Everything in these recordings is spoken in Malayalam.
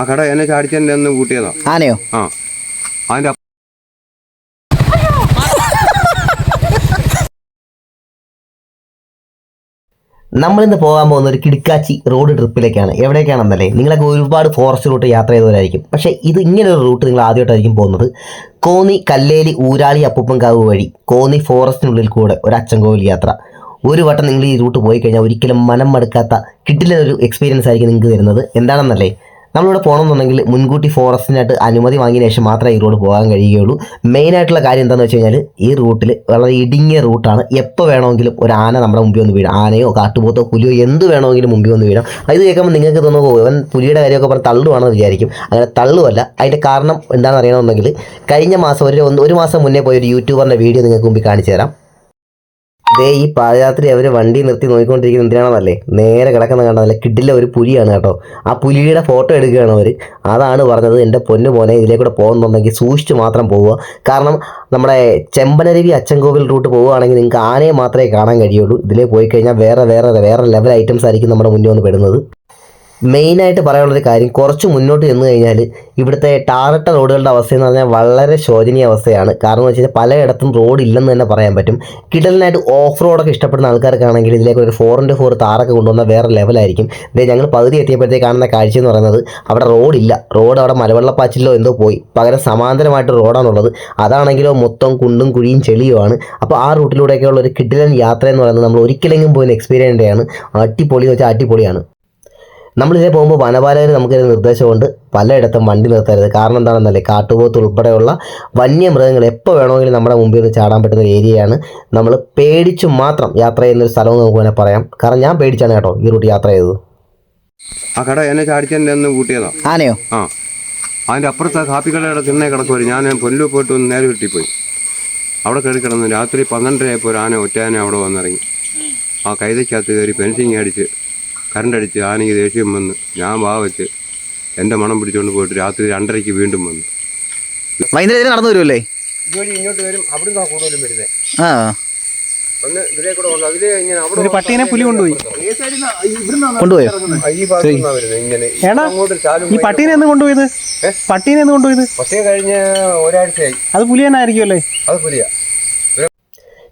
ആ കട എന്നെ ചാടിച്ചെന്നെ ഒന്ന് കൂട്ടിയതാ. ആനയോ? ആ. അതിന്റെ നമ്മളിന്ന് പോകാൻ പോകുന്ന ഒരു കിടക്കാച്ചി റോഡ് ട്രിപ്പിലേക്കാണ് എവിടേക്കാണെന്നല്ലേ? നിങ്ങളൊക്കെ ഒരുപാട് ഫോറസ്റ്റ് റൂട്ട് യാത്ര ചെയ്തവരായിരിക്കും. പക്ഷേ ഇത് ഇങ്ങനെ ഒരു റൂട്ട് നിങ്ങൾ ആദ്യമായിട്ടായിരിക്കും പോകുന്നത്. കോന്നി കല്ലേലി ഊരാളി അപ്പുപ്പൻകാവ് വഴി കോന്നി ഫോറസ്റ്റിനുള്ളിൽ കൂടെ ഒരു അച്ചൻകോവിൽ യാത്ര. ഒരു വട്ടം നിങ്ങൾ ഈ റൂട്ട് പോയി കഴിഞ്ഞാൽ ഒരിക്കലും മനം മടുക്കാത്ത കിട്ടില്ല ഒരു എക്സ്പീരിയൻസ് ആയിരിക്കും നിങ്ങൾക്ക് തരുന്നത്. എന്താണെന്നല്ലേ? നമ്മളിവിടെ പോകണമെന്നുണ്ടെങ്കിൽ മുൻകൂട്ടി ഫോറസ്റ്റിനായിട്ട് അനുമതി വാങ്ങിയ ശേഷം മാത്രമേ ഈ റോഡ് പോകാൻ കഴിയുകയുള്ളൂ. മെയിനായിട്ടുള്ള കാര്യം എന്താണെന്ന് വെച്ച് കഴിഞ്ഞാൽ ഈ റൂട്ടിൽ വളരെ ഇടുങ്ങിയ റൂട്ടാണ്. എപ്പോൾ വേണമെങ്കിലും ഒരു ആന നമ്മുടെ മുമ്പിൽ വന്ന് വീഴാം. ആനയോ കാട്ടുപോത്തോ പുലിയോ എന്ത് വേണമെങ്കിലും മുമ്പിൽ വന്ന് വീഴാം. അത് കേൾക്കുമ്പോൾ നിങ്ങൾക്ക് തോന്നുന്നു "ഓ, ഇവൻ പുലിയുടെ കാര്യമൊക്കെ പറഞ്ഞ് തള്ളുവാണെന്ന് വിചാരിക്കും. അങ്ങനെ തള്ളുമല്ല അതിന്റെ കാരണം എന്താണെന്ന് അറിയണമെന്നുണ്ടെങ്കിൽ കഴിഞ്ഞ മാസം ഒരു ഒരു മാസം മുന്നേ പോയ ഒരു യൂട്യൂബറിന്റെ വീഡിയോ നിങ്ങൾക്ക് മുമ്പിൽ കാണിച്ചു തരാം. ദേ ഈ പാദയാത്രി അവർ വണ്ടി നിർത്തി നോക്കിക്കൊണ്ടിരിക്കുന്നത് എന്തിനാണെന്നല്ലേ നേരെ കിടക്കുന്ന കണ്ടതല്ലേ കിഡിലെ ഒരു പുലിയാണ് കേട്ടോ. ആ പുലിയുടെ ഫോട്ടോ എടുക്കുകയാണ് അവർ അതാണ് പറഞ്ഞത് എന്റെ പൊന്നു പോനെ ഇതിലേക്കൂടെ പോകുന്നുണ്ടെങ്കിൽ സൂക്ഷിച്ച് മാത്രം പോവുക. കാരണം നമ്മുടെ ചെമ്പനരുവി അച്ചൻകോവിൽ റൂട്ട് പോവുകയാണെങ്കിൽ നിങ്ങൾക്ക് ആനയെ മാത്രമേ കാണാൻ കഴിയുള്ളൂ. ഇതിലേ പോയി കഴിഞ്ഞാൽ വേറെ വേറെ വേറെ ലെവൽ ഐറ്റംസ് ആയിരിക്കും നമ്മുടെ മുന്നിൽ വന്ന് പെടുന്നത്. മെയിനായിട്ട് പറയാനുള്ളൊരു കാര്യം കുറച്ച് മുന്നോട്ട് ചെന്ന് കഴിഞ്ഞാൽ ഇവിടുത്തെ ടാറിട്ട റോഡുകളുടെ അവസ്ഥ എന്ന് പറഞ്ഞാൽ വളരെ ശോചനീയ അവസ്ഥയാണ്. കാരണം എന്ന് വെച്ചാൽ പലയിടത്തും റോഡ് ഇല്ലെന്ന് തന്നെ പറയാൻ പറ്റും. കിടലിനായിട്ട് ഓഫ് റോഡൊക്കെ ഇഷ്ടപ്പെടുന്ന ആൾക്കാർക്കാണെങ്കിൽ ഇതിലേക്ക് ഒരു ഫോർ ഇന്റു ഫോർ താറൊക്കെ കൊണ്ടുവന്ന വേറെ ലെവലായിരിക്കും ഇതേ ഞങ്ങൾ പകുതി എത്തിയപ്പോഴത്തേക്ക് കാണുന്ന കാഴ്ച എന്ന് പറയുന്നത് അവിടെ റോഡില്ല റോഡ് അവിടെ മലവെള്ളപ്പാച്ചിലോ എന്തോ പോയി. പകരം സമാന്തരമായിട്ട് റോഡാണുള്ളത് അതാണെങ്കിലോ മൊത്തം കുണ്ടും കുഴിയും ചെളിയുമാണ് അപ്പോൾ ആ റൂട്ടിലൂടെയൊക്കെയുള്ള ഒരു കിടലൻ യാത്ര എന്ന് പറയുന്നത് നമ്മൾ ഒരിക്കലെങ്കിലും പോയി എക്സ്പീരിയൻസ് അടിപൊളി എന്ന് വെച്ചാൽ അടിപൊളിയാണ്. നമ്മളിതിലെ പോകുമ്പോൾ വനപാലകർ നമുക്കൊരു നിർദ്ദേശമുണ്ട്. പലയിടത്തും വണ്ടി നിർത്തരുത്. കാരണം എന്താണെന്നല്ലേ കാട്ടുപോത്ത് ഉൾപ്പെടെയുള്ള വന്യമൃഗങ്ങൾ എപ്പോൾ വേണമെങ്കിലും നമ്മുടെ മുമ്പിൽ നിന്ന് ചാടാൻ പറ്റുന്ന ഏരിയയാണ്. നമ്മൾ പേടിച്ചു മാത്രം യാത്ര ചെയ്യുന്ന ഒരു സ്ഥലം നമുക്ക് വേണേൽ പറയാം. കാരണം ഞാൻ പേടിച്ചാണ് കേട്ടോ ഈ റൂട്ട് യാത്ര ചെയ്തത്. ആ കട എന്നെ ചാടിച്ചെന്നെ ഒന്ന് കൂട്ടിയതാ. ആനയോ? ആ. അതിന്റെ അപ്പുറത്തെ കാപ്പിക്കടയുടെ തിന്നെ കിടക്കുവരും ഞാൻ പൊല്ലു പോയിട്ട് ഒന്ന് നേരെ കിട്ടിപ്പോയി അവിടെ കയറി കിടന്നു രാത്രി പന്ത്രണ്ടരയായപ്പോൾ ഒരു ആന ഒറ്റ ആന അവിടെ വന്നിറങ്ങി. ആ കൈതയ്ക്കകത്ത് കയറി പെൻസിങ് അടിച്ച് കറണ്ട് അടിച്ച് ആനയ്ക്ക് ദേഷ്യം വന്ന് ഞാൻ വാ വെച്ച് എന്റെ മണം പിടിച്ചുകൊണ്ട് പോയിട്ട് രാത്രി രണ്ടരയ്ക്ക് വീണ്ടും വന്നു. വൈകുന്നേരം നടന്നു വരുമല്ലേ ഇതുവഴി ഇങ്ങോട്ട് വരും അവിടുന്ന് കൂടുതലും വരുന്നത് ആ. ഒന്ന് ഇതിലേ കൂടെ വന്നു അതിലേ ഇങ്ങനെ അവിടെ ഒരു പട്ടീനെ പുലി കൊണ്ടുപോയി. കൊണ്ടുപോയോ? ഈ ഭാഗത്തുനിന്നാ വരുന്നത് ഇങ്ങനെ. എടാ, അങ്ങോട്ട് ചാലും ഈ പട്ടീനെ എന്ന് കൊണ്ടുപോയത്? പട്ടീനെ എന്ന് കൊണ്ടുപോയത്? പട്ടിയെ കഴിഞ്ഞ ഒരാഴ്ചയായി. അത് പുലി തന്നെ ആയിരിക്കുമല്ലേ അത് പുലിയാ.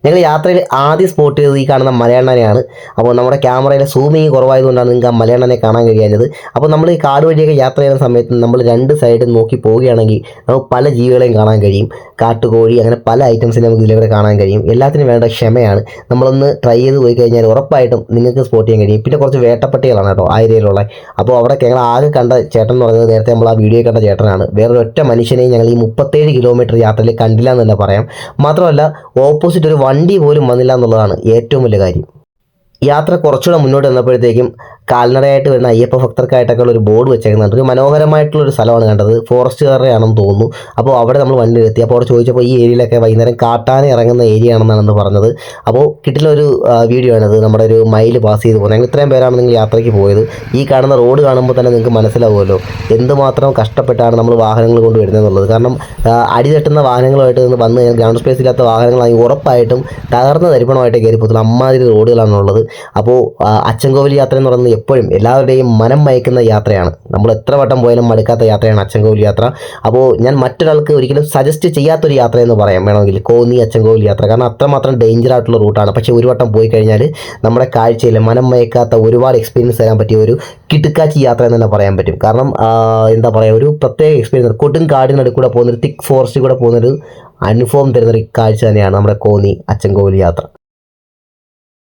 ഞങ്ങൾ യാത്രയിൽ ആദ്യം സ്പോട്ട് ചെയ്തത് ഈ കാണുന്ന മലയണ്ണനെയാണ്. അപ്പോൾ നമ്മുടെ ക്യാമറയിലെ സൂമിങ് കുറവായതുകൊണ്ടാണ് നിങ്ങൾക്ക് ആ മലയണ്ണനെ കാണാൻ കഴിയാഞ്ഞത്. അപ്പോൾ നമ്മൾ ഈ കാട് വഴിയൊക്കെ യാത്ര ചെയ്യുന്ന സമയത്ത് നമ്മൾ രണ്ട് സൈഡിൽ നോക്കി പോവുകയാണെങ്കിൽ നമുക്ക് പല ജീവികളെയും കാണാൻ കഴിയും. കാട്ടുകോഴി അങ്ങനെ പല ഐറ്റംസിനെ നമുക്ക് ഇതിലൂടെ കാണാൻ കഴിയും. എല്ലാത്തിനും വേണ്ട ക്ഷമയാണ്. നമ്മളൊന്ന് ട്രൈ ചെയ്ത് പോയി കഴിഞ്ഞാൽ ഉറപ്പായിട്ടും നിങ്ങൾക്ക് സ്പോട്ട് ചെയ്യാൻ കഴിയും. പിന്നെ കുറച്ച് വേട്ടപ്പട്ടികളാണ് കേട്ടോ ആ ഏരിയയിലുള്ള അപ്പോൾ അവിടെ ഞങ്ങൾ ആകെ കണ്ട ചേട്ടൻ എന്ന് പറയുന്നത് നേരത്തെ നമ്മൾ ആ വീഡിയോ കണ്ട ചേട്ടനാണ്. വേറൊരു ഒറ്റ മനുഷ്യനെയും ഞങ്ങൾ ഈ മുപ്പത്തേഴ് കിലോമീറ്റർ യാത്രയിൽ കണ്ടില്ല എന്ന് തന്നെ പറയാം. മാത്രമല്ല ഓപ്പോസിറ്റ് ഒരു വണ്ടി പോലും വന്നില്ല എന്നുള്ളതാണ് ഏറ്റവും വലിയ കാര്യം. യാത്ര കുറച്ചുകൂടെ മുന്നോട്ട് വന്നപ്പോഴത്തേക്കും കാൽനടയായിട്ട് വരുന്ന അയ്യപ്പ ഭക്തർക്കായിട്ടൊക്കെ ഒരു ബോർഡ് വെച്ചേക്കുന്നുണ്ട് ഒരു മനോഹരമായിട്ടുള്ള ഒരു സ്ഥലമാണ് കണ്ടത്. ഫോറസ്റ്റുകാരുടെ ആണെന്ന് തോന്നുന്നു. അപ്പോൾ അവിടെ നമ്മൾ വണ്ടി എത്തി അപ്പോൾ അവിടെ ചോദിച്ചപ്പോൾ ഈ ഏരിയയിലൊക്കെ വൈകുന്നേരം കാട്ടാൻ ഇറങ്ങുന്ന ഏരിയ ആണെന്നാണ് പറഞ്ഞത്. അപ്പോൾ കിട്ടിലൊരു വീഡിയോ ആണത്. നമ്മുടെ ഒരു മൈൽ പാസ് ചെയ്ത് പോകുന്നത് ഞങ്ങൾ ഇത്രയും പേരാണ് നിങ്ങൾ യാത്രയ്ക്ക് പോയത്. ഈ കാണുന്ന റോഡ് കാണുമ്പോൾ തന്നെ നിങ്ങൾക്ക് മനസ്സിലാവുമല്ലോ. എന്തുമാത്രം കഷ്ടപ്പെട്ടാണ് നമ്മൾ വാഹനങ്ങൾ കൊണ്ട് വരുന്നതെന്നുള്ളത്. കാരണം അടി തട്ടുന്ന വാഹനങ്ങളുമായിട്ട് നിന്ന് വന്ന് ഗ്രൗണ്ട് സ്പേസ് ഇല്ലാത്ത വാഹനങ്ങളാണെങ്കിൽ ഉറപ്പായിട്ടും തകർന്ന തരിപ്പണമായിട്ട് കയറി അമ്മാതിരി റോഡുകളാണുള്ളത് അപ്പോൾ അച്ചൻകോവിൽ യാത്ര എന്ന് പറയുന്നത് എപ്പോഴും എല്ലാവരുടെയും മനം മയക്കുന്ന യാത്രയാണ്. നമ്മൾ എത്ര വട്ടം പോയാലും മടുക്കാത്ത യാത്രയാണ് അച്ചൻകോവിൽ യാത്ര. അപ്പോൾ ഞാൻ മറ്റൊരാൾക്ക് ഒരിക്കലും സജസ്റ്റ് ചെയ്യാത്തൊരു യാത്ര എന്ന് പറയാം. വേണമെങ്കിൽ കോന്നി അച്ചൻകോവിൽ യാത്ര. കാരണം അത്രമാത്രം ഡേഞ്ചർ ആയിട്ടുള്ള റൂട്ടാണ് പക്ഷേ ഒരു വട്ടം പോയി കഴിഞ്ഞാൽ നമ്മുടെ കാഴ്ചയിൽ മനം മയക്കാത്ത ഒരുപാട് എക്സ്പീരിയൻസ് തരാൻ പറ്റിയ ഒരു കിടുക്കാച്ചി യാത്ര എന്ന് തന്നെ പറയാൻ പറ്റും. കാരണം എന്താ പറയുക ഒരു പ്രത്യേക എക്സ്പീരിയൻസ് കൊടും കാടിനടുക്കൂടെ പോകുന്നൊരു തിക്ക് ഫോറസ്റ്റിൽ കൂടെ പോകുന്നൊരു അനുഭവം തരുന്നൊരു കാഴ്ച തന്നെയാണ് നമ്മുടെ കോന്നി അച്ചൻകോവിൽ യാത്ര.